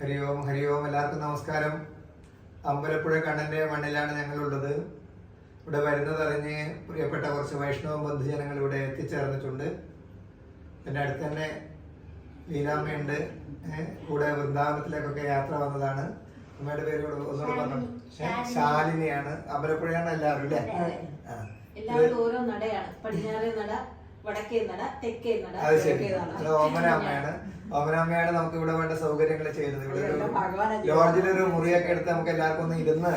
ഹരി ഓം ഹരി ഓം എല്ലാവർക്കും നമസ്കാരം. അമ്പലപ്പുഴ കണ്ണന്റെ മണ്ണിലാണ് ഞങ്ങളുള്ളത്. ഇവിടെ വരുന്നതറിഞ്ഞ് പ്രിയപ്പെട്ട കുറച്ച് വൈഷ്ണവ ബന്ധുജനങ്ങൾ ഇവിടെ എത്തിച്ചേർന്നിട്ടുണ്ട്. എന്റെ അടുത്ത് തന്നെ ലീലാമ്മയുണ്ട്. കൂടെ വൃന്ദാവനത്തിലേക്കൊക്കെ യാത്ര വന്നതാണ്. അമ്മയുടെ പേര് കൂടെ ഒന്നുകൂടെ പറഞ്ഞു? ശാലിനിയാണ്. അമ്പലപ്പുഴയാണ് എല്ലാവരും അല്ലേ? ആ. എല്ലാവരും ഓരോ നടയാണ്. പടിഞ്ഞാറേ നട വടക്കേ നട തെക്കേ നട അത് ശരി. അത് ഓമനാമ്മയാണ്. ഓമനാമ്മയാണ് നമുക്ക് ഇവിടെ വേണ്ട സൗകര്യങ്ങൾ ചെയ്തത്. ഇവിടെ ഒരു. ലോഡ്ജിലൊരു മുറിയൊക്കെ എടുത്ത് നമുക്ക് എല്ലാവർക്കും ഒന്ന് ഇരുന്ന്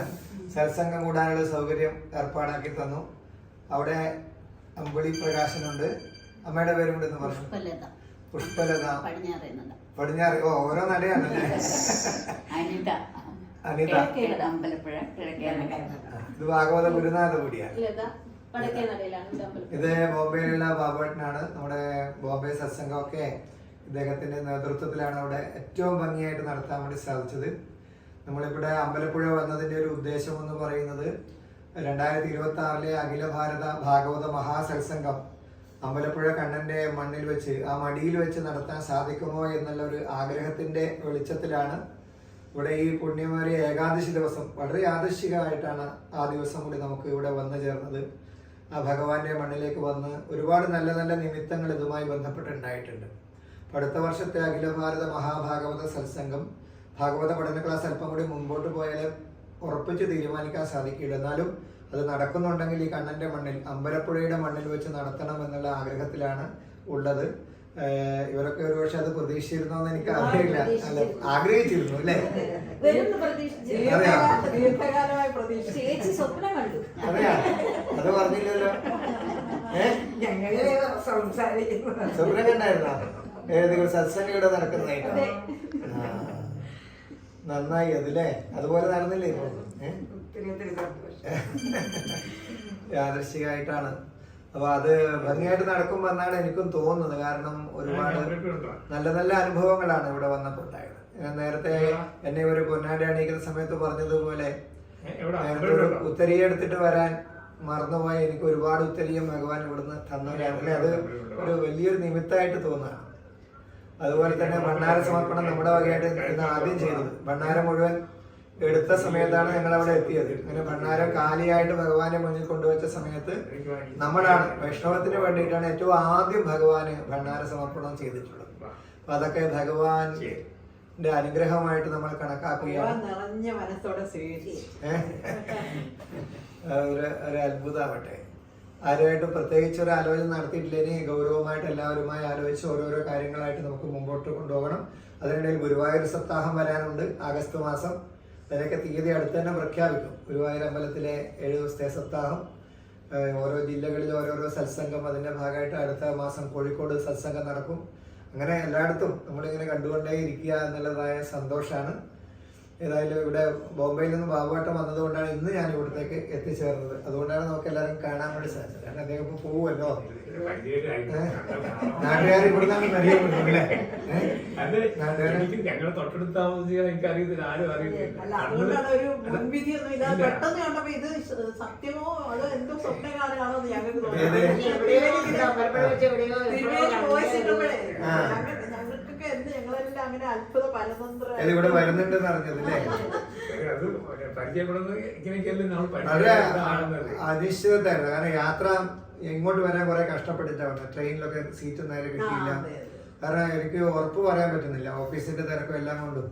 സത്സംഗം കൂടാനുള്ള സൗകര്യം ഏർപ്പാടാക്കി തന്നു. അവിടെ അമ്പിളി പ്രകാശനുണ്ട്. അമ്മയുടെ പേരും കൂടെ പറഞ്ഞു. പുഷ്പലത. പടിഞ്ഞാറേ. ഓ ഓരോ നടയാണ് അല്ലേ അനിത. ഇത് ഭാഗവത ഗുരുനാഥ കൂടിയാണ് ഇത് ബോംബെയിലുള്ള ബാബുവേട്ടനാണ്. നമ്മുടെ ബോംബെ സത്സംഗമൊക്കെ ഇദ്ദേഹത്തിന്റെ നേതൃത്വത്തിലാണ് അവിടെ ഏറ്റവും ഭംഗിയായിട്ട് നടത്താൻ വേണ്ടി സാധിച്ചത്. നമ്മളിവിടെ അമ്പലപ്പുഴ വന്നതിന്റെ ഒരു ഉദ്ദേശം എന്ന് പറയുന്നത് രണ്ടായിരത്തി ഇരുപത്തി ആറിലെ അഖില ഭാരത ഭാഗവത മഹാസത്സംഗം അമ്പലപ്പുഴ കണ്ണന്റെ മണ്ണിൽ വെച്ച് ആ മടിയിൽ വെച്ച് നടത്താൻ സാധിക്കുമോ എന്നുള്ള ഒരു ആഗ്രഹത്തിന്റെ വെളിച്ചത്തിലാണ് ഇവിടെ ഈ പുണ്യമേറിയ ഏകാദശി ദിവസം. വളരെ യാദൃശികമായിട്ടാണ് ആ ദിവസം കൂടി നമുക്ക് ഇവിടെ വന്നു ചേർന്നത്. ആ ഭഗവാന്റെ മണ്ണിലേക്ക് വന്ന് ഒരുപാട് നല്ല നല്ല നിമിത്തങ്ങൾ ഇതുമായി ബന്ധപ്പെട്ടുണ്ടായിട്ടുണ്ട്. അപ്പൊ അടുത്ത വർഷത്തെ അഖില ഭാരത മഹാഭാഗവത സത്സംഗം ഭാഗവത പഠന ക്ലാസ് അല്പം കൂടി മുമ്പോട്ട് പോയാൽ ഉറപ്പിച്ച് തീരുമാനിക്കാൻ സാധിക്കില്ല എന്നാലും അത് നടക്കുന്നുണ്ടെങ്കിൽ ഈ കണ്ണന്റെ മണ്ണിൽ അമ്പലപ്പുഴയുടെ മണ്ണിൽ വെച്ച് നടത്തണം എന്നുള്ള ആഗ്രഹത്തിലാണ് ഉള്ളത്. ഇവരൊക്കെ ഒരുപക്ഷെ അത് പ്രതീക്ഷിച്ചിരുന്നോ എന്ന് എനിക്ക് അറിയില്ല. അല്ല ആഗ്രഹിച്ചിരുന്നു അല്ലേ? സംസാരിക്കുന്നു സ്വപ്നം കണ്ടായിരുന്നോ ഏതെങ്കിലും സത്സംഗം ഇവിടെ നടക്കുന്നതായിട്ട്? നന്നായി അതല്ലേ അതുപോലെ നടന്നില്ലേ ഇപ്പൊ? യാദൃശികമായിട്ടാണ് അപ്പൊ അത് ഭംഗിയായിട്ട് നടക്കും എന്നാണ് എനിക്കും തോന്നുന്നത്. കാരണം ഒരുപാട് നല്ല നല്ല അനുഭവങ്ങളാണ് ഇവിടെ വന്നപ്പോൾ ഉണ്ടായത് ഞാൻ നേരത്തെ എന്നെ ഒരു പൊന്നാടി അണിയിക്കുന്ന സമയത്ത് പറഞ്ഞതുപോലെ ഉത്തരി എടുത്തിട്ട് വരാൻ മറന്നുപോയ എനിക്ക് ഒരുപാട് ഉത്തരീയം ഭഗവാൻ ഇവിടുന്ന് തന്നവരാണ് അത് ഒരു വലിയൊരു നിമിത്തമായിട്ട് തോന്നുകയാണ് അതുപോലെ തന്നെ ഭണ്ണാര സമർപ്പണം നമ്മുടെ വകയായിട്ട് ഇന്ന് ആദ്യം ചെയ്തത്. ഭണ്ണാരം മുഴുവൻ എടുത്ത സമയത്താണ് ഞങ്ങൾ അവിടെ എത്തിയത്. അങ്ങനെ ഭണ്ണാരം കാലിയായിട്ട് ഭഗവാനെ മുന്നിൽ കൊണ്ടുവച്ച സമയത്ത് നമ്മളാണ് വൈഷ്ണവത്തിന് വേണ്ടിയിട്ടാണ് ഏറ്റവും ആദ്യം ഭഗവാന് ഭണ്ണാര സമർപ്പണം ചെയ്തിട്ടുള്ളത്. അപ്പൊ അതൊക്കെ ഭഗവാന്റെ അനുഗ്രഹമായിട്ട് നമ്മൾ കണക്കാക്കുകയാണ്. നിറഞ്ഞ മനസ്സോടെ ഒരു ഒരു അത്ഭുതമാവട്ടെ ആരുമായിട്ടും പ്രത്യേകിച്ച് ഒരു ആലോചന നടത്തിയിട്ടില്ലെങ്കിൽ ഗൗരവമായിട്ട് എല്ലാവരുമായി ആലോചിച്ച് ഓരോരോ കാര്യങ്ങളായിട്ട് നമുക്ക് മുമ്പോട്ട് കൊണ്ടുപോകണം. അതിനിടയിൽ ഗുരുവായൂർ സപ്താഹം വരാനുണ്ട്. ആഗസ്റ്റ് മാസം. അതിനൊക്കെ തീയതി അടുത്ത് തന്നെ പ്രഖ്യാപിക്കും. ഗുരുവായൂർ അമ്പലത്തിലെ ഏഴ് ദിവസത്തെ സപ്താഹം. ഓരോ ജില്ലകളിൽ ഓരോരോ സത്സംഗം അതിന്റെ ഭാഗമായിട്ട് അടുത്ത മാസം കോഴിക്കോട് സത്സംഗം നടക്കും. അങ്ങനെ എല്ലായിടത്തും നമ്മളിങ്ങനെ കണ്ടുകൊണ്ടേ ഇരിക്കുക എന്നുള്ളതായ സന്തോഷമാണ് ഏതായാലും ഇവിടെ ബോംബെയിൽ നിന്ന് ബാബുവാട്ടം വന്നതുകൊണ്ടാണ് ഇന്ന് ഞാൻ ഇവിടത്തേക്ക് എത്തിച്ചേർന്നത്. അതുകൊണ്ടാണ് നമുക്ക് എല്ലാവരും കാണാൻ വേണ്ടി സാധിച്ചത്. കാരണം അദ്ദേഹം ഇപ്പൊ പോവുമല്ലോ. നാട്ടുകാർ ഇവിടുന്നാണ് തൊട്ടടുത്ത് താമസിക്കാൻ അറിയത്തില്ല ആരും അറിയത്തില്ല. അങ്ങനെ അത്ഭുത പരതന്ത്ര ഇവിടെ വരുന്നുണ്ടെന്ന് അറിഞ്ഞതല്ലേ അത് പരിചയപ്പെടുന്നത് ഇങ്ങനെയൊക്കെയല്ലേ നമ്മൾ അനിശ്ചിതത്തായിരുന്നു കാരണം യാത്ര എങ്ങോട്ട് വരാൻ കുറെ കഷ്ടപ്പെട്ടിട്ടാണ് ട്രെയിനിലൊക്കെ സീറ്റ് നേരെ കിട്ടിയില്ല. കാരണം എനിക്ക് ഉറപ്പ് പറയാൻ പറ്റുന്നില്ല. ഓഫീസിന്റെ തിരക്കും എല്ലാം കൊണ്ടും.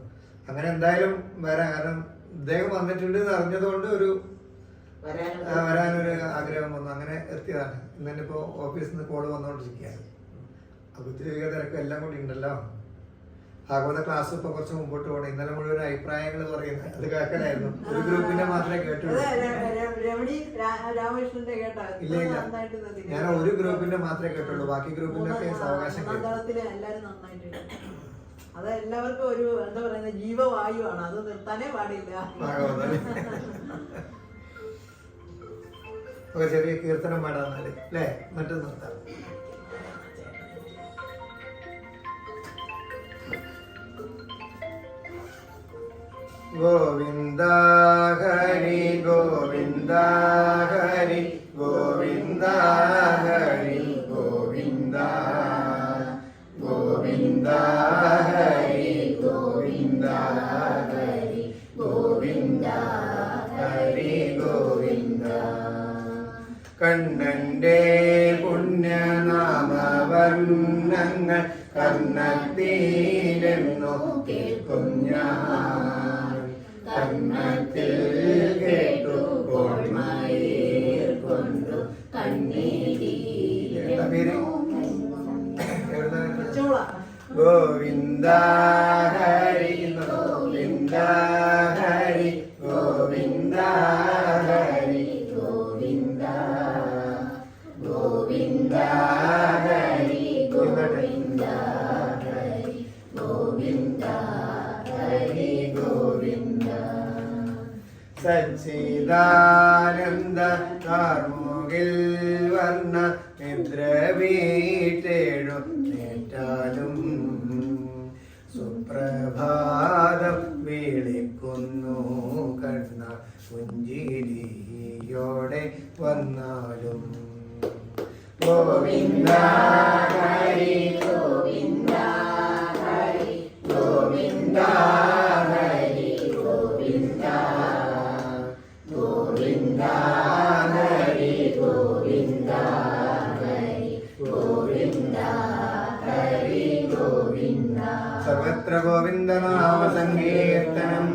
അങ്ങനെ എന്തായാലും വരാം. കാരണം ഇദ്ദേഹം വന്നിട്ടുണ്ട് എന്ന് അറിഞ്ഞതുകൊണ്ട് ഒരു വരാനൊരു ആഗ്രഹം വന്നു. അങ്ങനെ എത്തിയതാണ്. ഇന്നിപ്പോ ഓഫീസിൽ നിന്ന് കോൾ വന്നുകൊണ്ടിരിക്കുകയാണ് അപ്പൊ ഒത്തിരി തിരക്കും എല്ലാം കൂടി ഉണ്ടല്ലോ. ഭാഗവത ക്ലാസ് ഇപ്പൊ കുറച്ച് മുമ്പോട്ട് പോകണം ഇന്നലെ മുഴുവൻ അഭിപ്രായങ്ങൾ പറയുന്നത് അത് കേൾക്കലായിരുന്നു ഒരു ഗ്രൂപ്പിന്റെ മാത്രമേ കേട്ടുള്ളൂ. ഇല്ല ഇല്ല. ഞാൻ ഒരു ഗ്രൂപ്പിന്റെ മാത്രമേ കേട്ടുള്ളൂ. ബാക്കി ഗ്രൂപ്പിന്റെ ഒക്കെ സാവകാശം കേട്ടു. അത് എല്ലാവർക്കും ഒരു എന്താ പറയുന്നത് ജീവവായുവാണ്. അത് നിർത്താനേ പാടില്ല. ഒരു ചെറിയ കീർത്തനം പാടാന്നാൽ അല്ലേ? മറ്റൊന്ന് നിർത്താം. ഗോവിന്ദ ഹരി ഗോവിന്ദ ഹരി ഗോവിന്ദ ഹരി ഗോവിന്ദ ഗോവിന്ദ ഹരി ഗോവിന്ദ. ഹരി ഗോവിന്ദ ഹരി ഗോവിന്ദ കണ്ണന്റെ പുണ്യനാമവർണങ്ങൾ കർണത്തിലെന്നു കേൾക്കും ഞാൻ കർണത്തിൽ കേട്ടു കൊണ്ടു എന്താ സച്ചിദാനന്ദ കാർമുകിൽ വർണ നിദ്ര വീട്ടേഴു നേറ്റാലും സുപ്രഭാതം വിളിക്കുന്നു. കണ്ണ പുഞ്ചിരിയോടെ വന്നാലും. ഗോവിന്ദ ഗോവിന്ദ സർവത്ര ഗോവിന്ദ നാമ സങ്കീർത്തനം